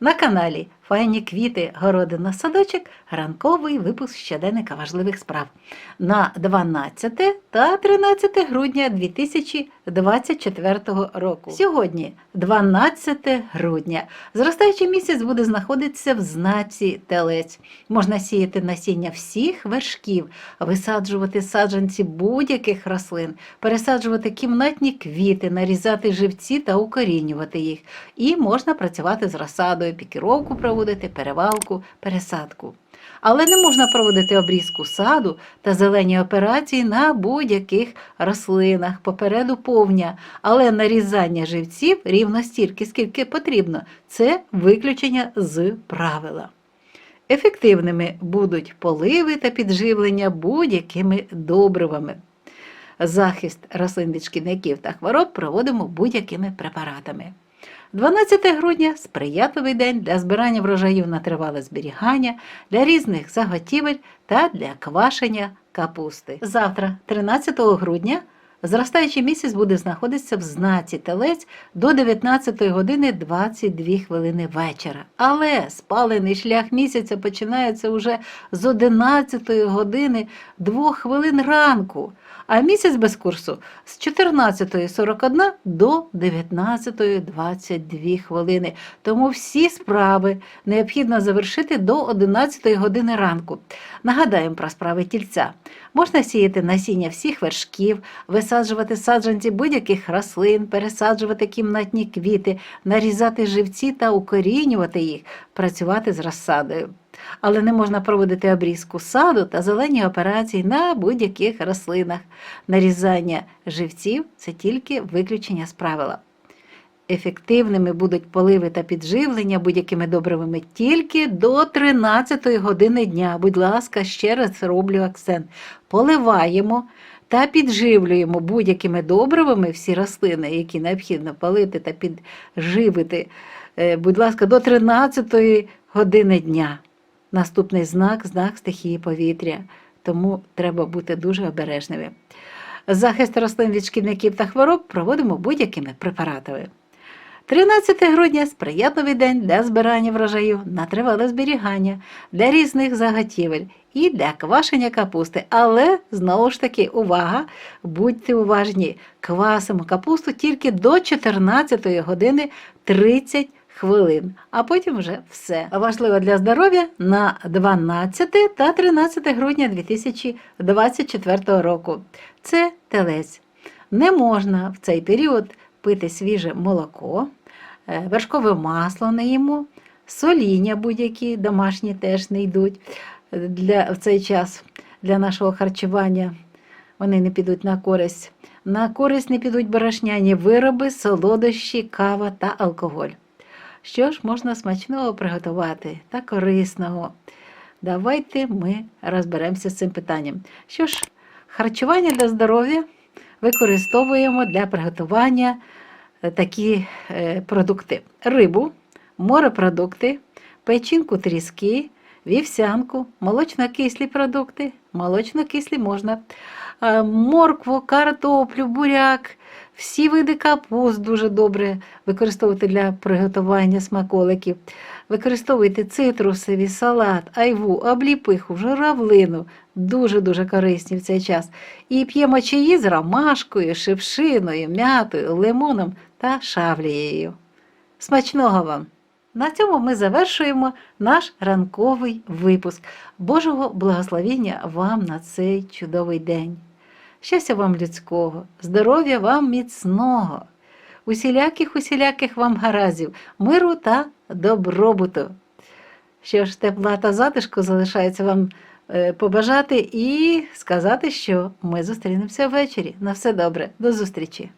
На каналі Файні квіти, городина, садочок, ранковий випуск щоденника важливих справ на 12 та 13 грудня 2024 року. Сьогодні, 12 грудня, зростаючий місяць буде знаходитися в знаці телець. Можна сіяти насіння всіх вершків, висаджувати саджанці будь-яких рослин, пересаджувати кімнатні квіти, нарізати живці та укорінювати їх. І можна працювати з розсадою, пікіровку проводити, перевалку, пересадку. Але не можна проводити обрізку саду та зелені операції на будь-яких рослинах, попереду повня, але нарізання живців рівно стільки, скільки потрібно. Це виключення з правила. Ефективними будуть поливи та підживлення будь-якими добривами. Захист рослин від шкідників та хвороб проводимо будь-якими препаратами. 12 грудня сприятливий день для збирання врожаїв на тривале зберігання, для різних заготівель та для квашення капусти. Завтра, 13 грудня, зростаючий місяць буде знаходитися в знаці телець до 19 години 22 хвилини вечора. Але спалений шлях місяця починається уже з 11 години 2 хвилин ранку а місяць без курсу з 14.41 до 19.22 хвилини. Тому всі справи необхідно завершити до 11 години ранку. Нагадаємо про справи тільця. Можна сіяти насіння всіх вершків, висаджувати саджанці будь-яких рослин, пересаджувати кімнатні квіти, нарізати живці та укорінювати їх, працювати з розсадою але не можна проводити обрізку саду та зелені операції на будь-яких рослинах. Нарізання живців це тільки виключення з правила. Ефективними будуть поливи та підживлення будь-якими добривами тільки до 13 години дня. Будь ласка, ще раз роблю акцент. Поливаємо та підживлюємо будь-якими добривами всі рослини, які необхідно полити та підживити. Е, Будь ласка, до 13 години дня. Наступний знак знак стихії повітря, тому треба бути дуже обережними. Захист рослин від шкідників та хвороб проводимо будь-якими препаратами. 13 грудня сприятливий день для збирання врожаїв на тривале зберігання, для різних заготівель і для квашення капусти. Але знову ж таки, увага! Будьте уважні, квасимо капусту тільки до 14 години 30 хвилин, а потім вже все. Важливо для здоров'я на 12 та 13 грудня 2024 року. Це телець. Не можна в цей період пити свіже молоко, е, вершкове масло не їмо, соління будь-які домашні теж не йдуть для, в цей час для нашого харчування. Вони не підуть на користь. На користь не підуть борошняні вироби, солодощі, кава та алкоголь. Що ж можна смачного приготувати та корисного? Давайте ми розберемося з цим питанням. Що ж, харчування для здоров'я використовуємо для приготування е, такі е, продукти: рибу, морепродукти, печінку тріски, вівсянку, молочно-кислі продукти, молочно-кислі можна, моркву, картоплю, буряк, всі види капуст дуже добре використовувати для приготування смаколиків. Використовуйте цитрусові, салат, айву, обліпиху, журавлину. Дуже-дуже корисні в цей час. І п'ємо чаї з ромашкою, шипшиною, м'ятою, лимоном та шавлією. Смачного вам! На цьому ми завершуємо наш ранковий випуск. Божого благословіння вам на цей чудовий день! Щастя вам людського, здоров'я вам міцного, усіляких усіляких вам гаразів, миру та добробуту. Що ж, тепла та затишку залишається вам е, побажати і сказати, що ми зустрінемося ввечері. На все добре, до зустрічі!